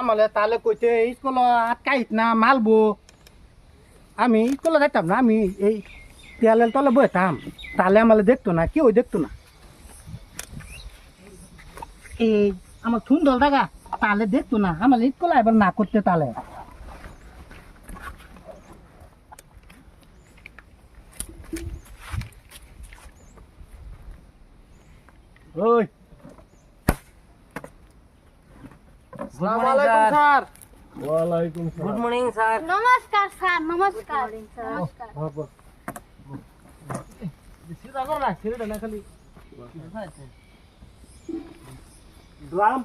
আমালে তাহলে কইতে স্কুল আটকাইত না, মালবো। আমি স্কুলে যাইতাম না, আমি এই তেলের তলে বইতাম। তাহলে আমালে দেখতো না কেউ দেখতো না। এই আমার সুন্দর জায়গা তাহলে দেখতো না। আমার স্কুলে এবার না করতে তাহলে ওই স্যার। গুড মর্নিং স্যার নমস্কার স্যার নমস্কার। নমস্কার। সিধা কর না ছেড়ে না খালি। ড্রাম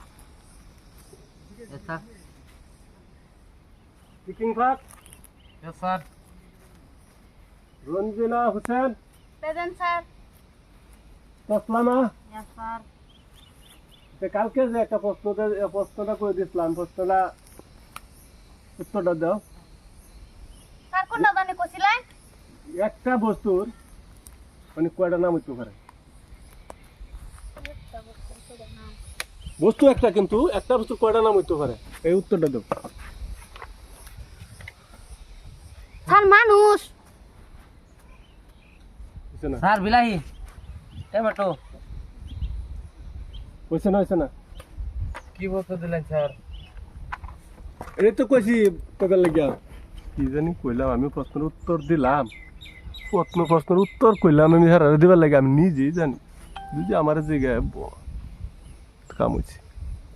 sir Peking class sir Ranjina Hossain. Present sir Taslama yes sir তো কালকে যে একটা প্রশ্নটা প্রশ্নটা করে দিয়েছিলাম প্রশ্নটা উত্তরটা দাও। স্যার কোনটা জানি কইছিলেন একটা বস্তুর মানে কয়টা নাম হইতে পারে? বস্তু একটা কিন্তু একটা বস্তু কয়টা নাম হইতে পারে? এই উত্তরটা দাও। স্যার মানুষ। স্যার বিলাহি। টমেটো হইছে না হইছে না। কি বলতে দিলেন স্যার? এই তো কইছি কবে লাগিয়া। কি জানি কইলাম আমি প্রশ্নের উত্তর দিলাম। প্রশ্ন প্রশ্নের উত্তর কইলাম আমি হারারে দিবার লাগে আমি নিজেই জানি। যদি আমার জায়গায় কাম হইছে।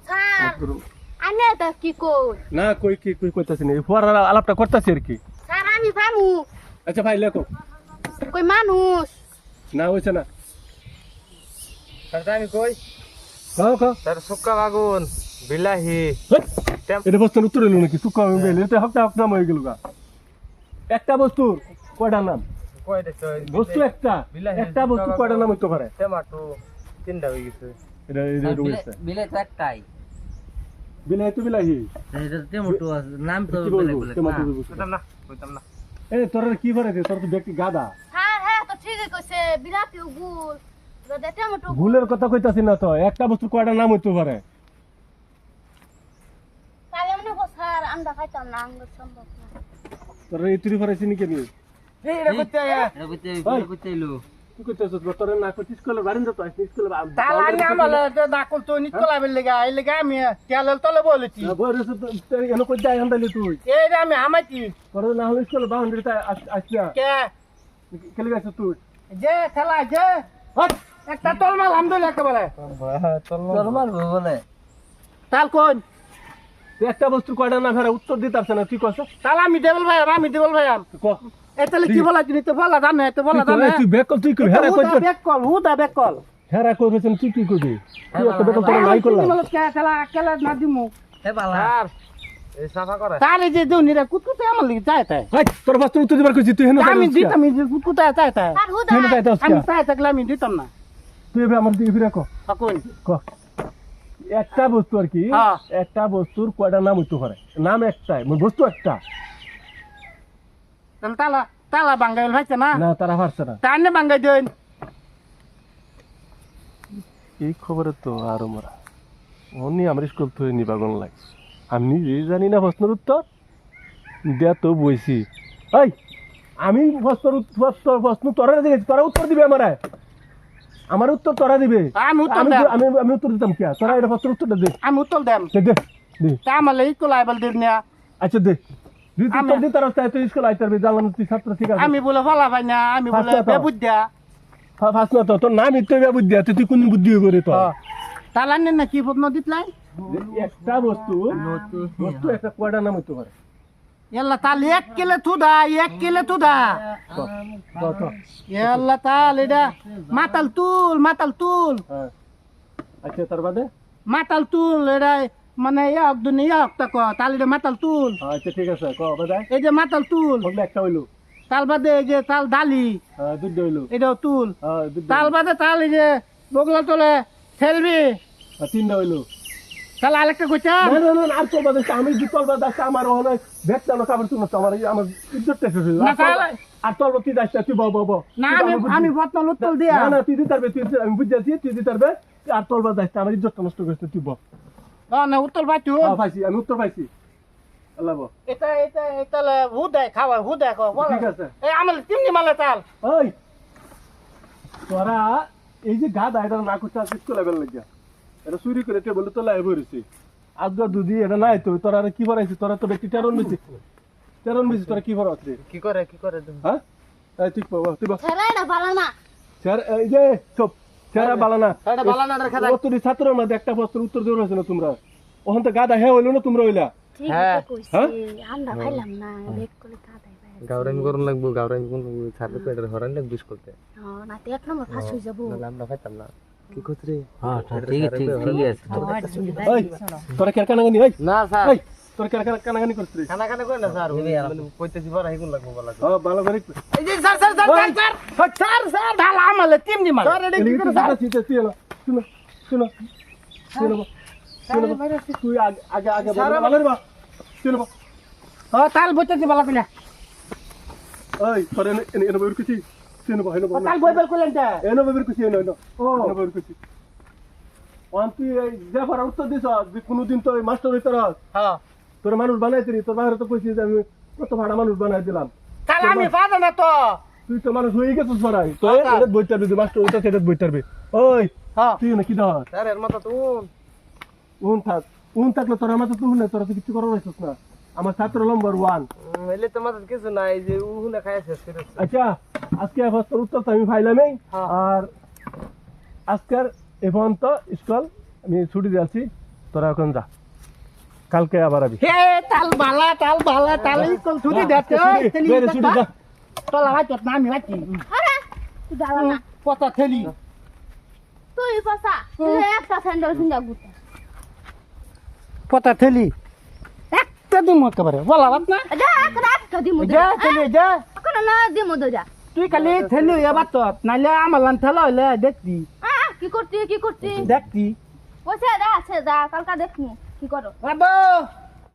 স্যার আমি এটা কি কই? না কই কি কই কইতাছি না। এই ফুয়ার আলাপটা করতাছি আর কি। স্যার আমি আচ্ছা ভাই লেখো। কই মানুষ? না হইছে না। স্যার জানি কই? খাও খাও স্যার শুক্কা বাগুন বিলাহি। এটা বস্তুর উত্তর এলো নাকি? সুখ বেলে এটা হকটা হক নাম হয়ে গেল গা। একটা বস্তুর কয়টা নাম? বস্তু একটা একটা বস্তু কয়টা নাম। হইতে পারে? টমেটো তিনটা হয়ে গেছে। এটা এটা রয়েছে। বিলে তো একটাই। বিলাহি তো বিলাহি। এটা টমেটো আছে নাম তো কি বেলেগ বলব বেলেগ না। কইতাম না এ তোর কি করে তোর তো ব্যক্তি গাদা হ্যাঁ তো ঠিকই কইছে টমেটো ভুলের কথা কইতাছি না তো একটা বস্তু কয়টা নাম হইতে পারে? তোর এই তুই ফরাইছি নাকি এই কইতে কইতে। কইতে এলো কি কইতাছ তোর? না আমি আমলে না লেগে লেগে আমি তলে বলেছি। বয়স তো এনে কই যাই আন্দালি তুই? এই যে আমি হামাইছি তোর না কে? কেলে গেছ তুই? যে খেলা যে। হট! একটা তলমাল আমদুল একেবারে বলে। তাল কোন? একটা বস্তু কয়টা না ফেরা উত্তর দিতে পারছ না তুই কস? তাহলে আমি দেবল ভাই আমি দেবল ভাই ক এই তাহলে কি বলা তুমি তো বলা জানে তো বলা জানে তুই বেক কল তুই কই হেরা কই বেক কল হুদা বেক কল হেরা কই কি কইবি তুই একটা নাই করলাম খেলা খেলা না দিমু। হে বালা। স্যার এই সাফা করে। তাহলে যে দুনিরা কুতকুতে আমার লিগে যায় তাই। হাই তোর বাস্তব উত্তর দিবার কইছি তুই হেন আমি দিতাম কুতকুতে যায় তাই। স্যার হুদা আমি চাই থাকলে আমি দিতাম না। তুই এবার আমার দিকে ফিরে ক। ক। একটা বস্তু আর কি হ্যাঁ। একটা বস্তুর কয়টা নাম হইতে পারে? নাম একটাই বস্তু একটা। তালা তালা বাঙ্গাইল হয়েছে না? না তারা পারছে না। তাহলে বাঙ্গাই দেন। এই খবরে তো আরও মরা। অনি আমার স্কুল থেকে নিবাগন লাগছে। আমি নিজেই জানি না প্রশ্নের উত্তর। দেয়া তো বইছি। এই আমি প্রশ্ন প্রশ্ন তোরা তোরা উত্তর দিবে আমার। আমার উত্তর তোরা দিবে। আমি উত্তর আমি আমি উত্তর দিতাম কি? তোরা এটা প্রশ্নের উত্তরটা দে। আমি উত্তর দেম দে দে দে। তা আমার এই কোলাইবল দিন না। আচ্ছা দে। দুই উত্তর রাস্তায় তুই স্কুল আইতে পারবি জানলাম তুই ছাত্র ঠিক আছে। আমি বলে ফলা ভাই না আমি বলে। বেবুদ্যা ফার্স্ট না তো। তোর নাম বুদ্ধি আছে তুই কোন বুদ্ধি করে তো নেন না কি প্রশ্ন দিতলাই একটা বস্তু বস্তু একটা কয়টা নাম হইতে পারে? এল্লা তাল এক কিলো থুদা এক কিলো থুদা ক, ক, ক। এল্লা তাল এটা মাতাল তুল মাতাল তুল। হ্যাঁ। আচ্ছা তার বাদে? মাতাল তুল এটা মানে এক দুনি এক তা ক তাল এটা মাতাল তুল। আচ্ছা ঠিক আছে ক বাদে? এই যে মাতাল তুল। বললে একটা হইল। তাল বাদে এই যে তাল ডালি। হ্যাঁ দুধ হইল। এটাও তুল। হ্যাঁ তাল বাদে তাল এই যে বগলা তোলে ঠেলবি তিনটা হইল। তাহলে আরেকটা কইতাম না না না আর তোর বাদে আমি বাদে আছে আমার ওখানে ভেট চালো খাবার তুলো আমার এই- আমার ইজ্জতটা শেষ না, আর তোর- তাহলে- আর তোর তুই যাস না, তুই বউ বউ না আমি আমি উত্তর দিয়া। না না তুই দিতে পারবে তুই আমি তুই দিতে পারবে। আর তোর আমার ইজ্জতটা নষ্ট করছে তুই বউ না উত্তর পাইছো হ্যাঁ পাইছি আমি উত্তর পাইছি আল্লাহ এটা এটা এটা হুদায় খাওয়া হুদায় খাওয়া ঠিক আছে। এই তিমনি মালে চাল ওই। তোরা এই যে গাদা এটা না বেল লাগিয়া। এটা চুরি করে টেবলে তো লাই বইছি আজকে দুদি এটা নাই তো তোরা কি বানাইছিস তোরা তো ব্যক্তি টেরন বেশি। টেরন বেশি তোরা কি বানাচ্ছ কি করে কি করে তুমি? হ্যাঁ? এই ঠিক পাবো তুই বা ছেড়াই না পালা না এই যে চুপ। স্যার বালানা। এটা বালানার খাতা ও তোর ছাত্রের মধ্যে একটা প্রশ্ন উত্তর দেওয়া হয়েছে না তোমরা? ওখান তো গাদা হ্যাঁ হইল না তোমরা হইলা? হ্যাঁ। হ্যাঁ? আমরা খাইলাম না লেট করে করুন লাগবো গাউরামি করুন লাগবো। ছাড়লে পেটের হরান লাগবো বিশ করতে না তো এক নম্বর ফাঁস হয়ে। যাব। আমরা খাইতাম না। কি করছি রে হ্যাঁ ঠিক ঠিক ঠিক আছে। ওই তোরা কেন কানাগানি ওই না স্যার। ওই তোরা কেন কানাগানি করছিস রে খানা খানা করে না স্যার মানে কইতেছি বড় হেগুন লাগবো বলা হ্যাঁ ভালো করে এই যে sir sir sir sir sir sir sir ঢাল আমালে তিমনি মালে এদিকে তো দাদা চিন্তা ছিল শুনো শুনো শুনো শুনো। তুই আগে আগে আগে ভালো রে বা শুনো। ও তাল বইতেছি বালা কইলা ওই তোর এনে এনে বইর কইলেন তা এনে এনে এনে ও এনে এই যে উত্তর দিছ যে কোনোদিন তো মাস্টার হ্যাঁ তোর মানুষ বানাইতে তোর বাইরে তো কইছিস যে আমি কত ভাড়া মানুষ বানাই দিলাম তাল আমি পাবো না তো তুই তো মানুষ হয়ে গেছিস বানাই তো এটা বইতে পারবি মাস্টার হইতে সেটা বইতে পারবি ওই হ্যাঁ তুই না কি ধর স্যার এর মতো তুন উন থাক উন থাকলে তোর তো না তোরা তো কিছু করার হইছিস না আমার ছাত্র নম্বর ওয়ান এলে তো মাথার কিছু নাই যে উহুনে আচ্ছা আজকে প্রশ্নের উত্তর তো আমি পাইলামই হ্যাঁ। আর আজকের এ পর্যন্ত স্কুল আমি ছুটি দিয়েছি তোরা এখন যা। কালকে আবার আবি। হে তাল বালা তাল বালা তাল। ছুটি দেখতে ছুটি, থেলি বেরে ছুটি যা তোলা ভাই তোর নাম রাখি আরে তুই দাঁড়া না। পচা থেলি তুই পাসা তুই একটা স্যান্ডেল কিনা গুতা পচা থেলি একটা দিম একেবারে। বলা বাত না। যা একটা দিমু যা থেলি যা। কোন না দিমু যা। তুই খালি থেলি এবার তো নাইলে আমার লান থেলা হইলে দেখতি। কি করতি কি করতি? দেখতি। বসে দা আছে দা কালকা দেখনি কি করো? বাবু